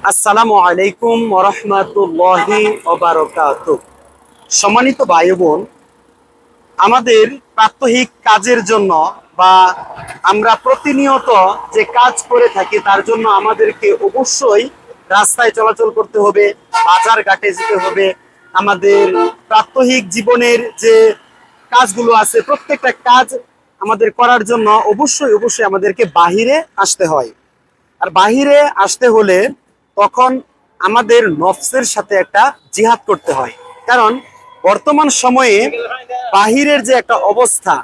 আসসালামু আলাইকুম রহমতুল্লাহি ওবারকাত সম্মানিত ভাই বোন আমাদের প্রাত্যহিক কাজের জন্য বা আমরা প্রতিনিয়ত যে কাজ করে থাকি তার জন্য আমাদেরকে অবশ্যই রাস্তায় চলাচল করতে হবে, বাজার ঘাটে যেতে হবে। আমাদের প্রাত্যহিক জীবনের যে কাজগুলো আছে, প্রত্যেকটা কাজ আমাদের করার জন্য অবশ্যই অবশ্যই আমাদেরকে বাহিরে আসতে হয়। আর বাহিরে আসতে হলে তখন আমাদের নফসের সাথে একটা জিহাদ করতে হয়। কারণ বর্তমান সময়ে বাহিরের যে একটা অবস্থা,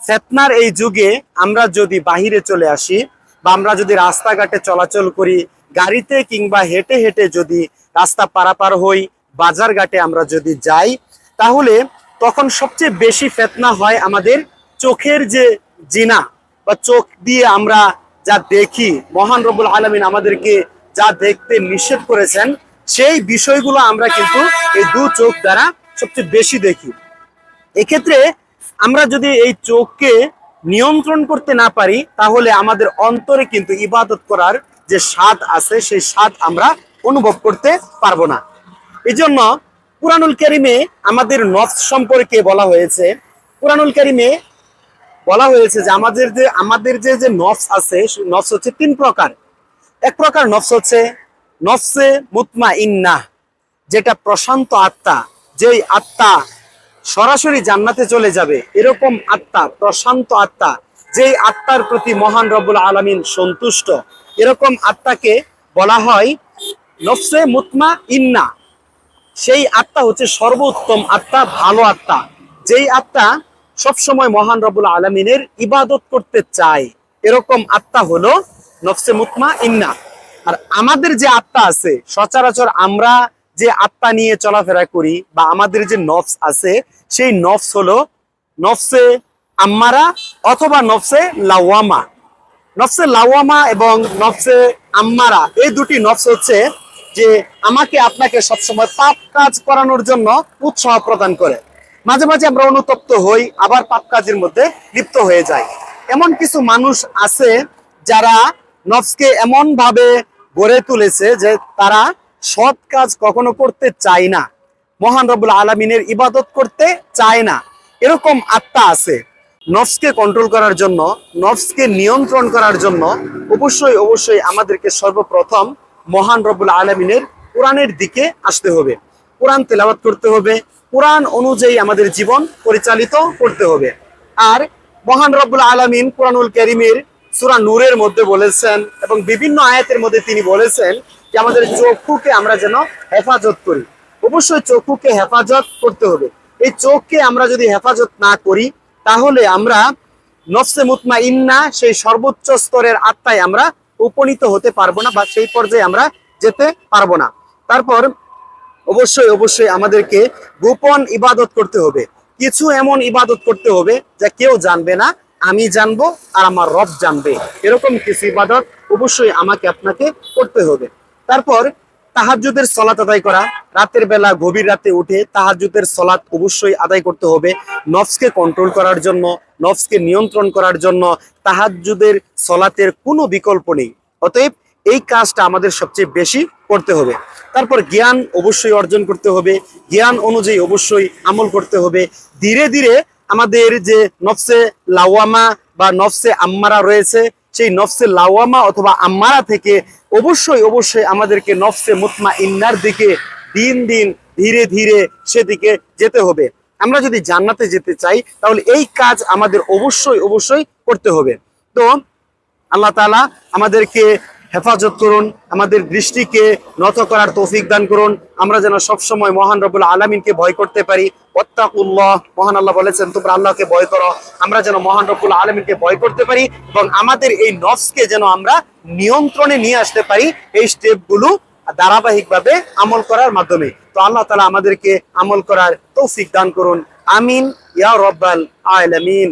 ফেতনার এই যুগে আমরা যদি বাহিরে চলে আসি বা আমরা যদি রাস্তাঘাটে চলাচল করি, গাড়িতে কিংবা হেঁটে হেঁটে যদি রাস্তা পারাপার হই, বাজার ঘাটে আমরা যদি যাই, তাহলে তখন সবচেয়ে বেশি ফেতনা হয় আমাদের চোখের যে জিনা বা চোখ দিয়ে আমরা যা দেখি, মহান রবুল আলমিন আমাদেরকে যা দেখতে নিষেধ করেছেন, সেই বিষয়গুলো আমরা কিন্তু এই দু চোখ দ্বারা সবচেয়ে বেশি দেখি। এক্ষেত্রে আমরা যদি এই চোখকে নিয়ন্ত্রণ করতে না পারি, তাহলে আমাদের অন্তরে কিন্তু ইবাদত করার যে স্বাদ আছে, সেই স্বাদ আমরা অনুভব করতে পারব না। এই জন্য কুরআনুল কারিমে আমাদের নফস সম্পর্কে বলা হয়েছে, কুরআনুল কারিমে বলা হয়েছে যে আমাদের যে আমাদের যে যে নফস আছে নফস হচ্ছে তিন প্রকার। এক প্রকার নফস হচ্ছে, নফসে মুতমা ইন্না, যেটা প্রশান্ত আত্মা, যেই আত্মা সরাসরি জান্নাতে চলে যাবে, এরকম আত্মা, প্রশান্ত আত্মা, যেই আত্মার প্রতি মহান রব্বুল আলমিন সন্তুষ্ট, এরকম আত্মাকে বলা হয় নফসে মুতমা ইন্না। সেই আত্মা হচ্ছে সর্বোত্তম আত্মা, ভালো আত্মা, যেই আত্মা সবসময় মহান রবুল আলমিনের ইবাদত করতে চায়, এরকম আত্মা হলো নফসে মুতমা, ইন্না। আর আমাদের যে আত্মা আছে, সচরাচর আমরা যে আত্মা নিয়ে চলাফেরা করি বা আমাদের যে নফস আছে, সেই নফস হলো নফসে আম্মারা অথবা নফসে লাওয়ামা। নফসে লাওয়ামা এবং নফসে আম্মারা, এই দুটি নফস হচ্ছে যে আমাকে আপনাকে সবসময় পাপ কাজ করানোর জন্য উৎসাহ প্রদান করে। মাঝে মাঝে আমরা অনুতপ্ত হই, আবার পাপ কাজের মধ্যে লিপ্ত হয়ে যাই। এমন কিছু মানুষ আছে যারা নফসকে এমন ভাবে গড়ে তুলেছে যে তারা সৎ কাজ কখনো করতে চায় না। মহান রবুল আলমিনের ইবাদত করতে চায় না। এরকম আত্মা আছে। নফসকে কন্ট্রোল করার জন্য, নফসকে নিয়ন্ত্রণ করার জন্য অবশ্যই অবশ্যই আমাদেরকে সর্বপ্রথম মহান রবুল আলমিনের কোরআনের দিকে আসতে হবে। কোরআন তেলাওয়াত করতে হবে। কোরআন অনুযায়ী আমাদের জীবন পরিচালিত করতে হবে। আর মহান রব্বুল আলমিন কোরআনুল করিমের সুরা নূরের মধ্যে বলেছেন এবং বিভিন্ন আয়াতের মধ্যে তিনি বলেছেন যে আমাদের চক্ষুকে আমরা যেন হেফাজত করি। অবশ্যই চক্ষুকে হেফাজত করতে হবে। এই চোখকে আমরা যদি হেফাজত না করি, তাহলে আমরা নফসে মুতমা ইন্না সেই সর্বোচ্চ স্তরের আত্মায় আমরা উপনীত হতে পারব না বা সেই পর্যায়ে আমরা যেতে পারব না। তারপর অবশ্যই অবশ্যই আমাদেরকে গোপন ইবাদত করতে হবে। কিছু এমন ইবাদত করতে হবে যা কেউ জানবে না। আমি জানব আর আমার রব জানবে। এরকম কিছু ইবাদত অবশ্যই আমাকে আপনাকে করতে হবে। তারপর তাহাজুদের সলাত আদায় করা। রাতের বেলা গভীর রাতে উঠে তাহাজুদের সলাত অবশ্যই আদায় করতে হবে। নফসকে কন্ট্রোল করার জন্য, নফসকে নিয়ন্ত্রণ করার জন্য তাহাজুদের সলাতের কোনো বিকল্প নেই। অতএব এই কাজটা আমাদের সবচেয়ে বেশি করতে হবে। তারপর জ্ঞান অবশ্যই অর্জন করতে হবে। জ্ঞান অনুযায়ী অবশ্যই আমল করতে হবে। ধীরে ধীরে আমাদের যে নফসে লাওয়ামা বা নফসে আম্মারা রয়েছে, সেই নফসে লাওয়ামা অথবা আম্মারা থেকে অবশ্যই অবশ্যই আমাদেরকে নফসে মুতমা ইন্নার দিকে দিন দিন ধীরে ধীরে সেদিকে যেতে হবে। আমরা যদি জান্নাতে যেতে চাই, তাহলে এই কাজ আমাদের অবশ্যই অবশ্যই করতে হবে। তো আল্লাহ তালা আমাদেরকে হেফাজত করুন, আমাদের দৃষ্টিকে নত করার তৌফিক দান করুন। আমরা যেন সবসময় মহান রবুল আলমিনকে ভয় করতে পারি অত্তাকুল্লাহ মহান আল্লাহ বলেছেন, তোমরা আল্লাহকে ভয় করো। আমরা যেন মহান রবুল আলমিনকে ভয় করতে পারি এবং আমাদের এই নফসকে যেন আমরা নিয়ন্ত্রণে নিয়ে আসতে পারি এই স্টেপগুলো ধারাবাহিকভাবে আমল করার মাধ্যমে। তো আল্লাহ তালা আমাদেরকে আমল করার তৌফিক দান করুন। আমিন। ইয়া রব্বাল আলামিন।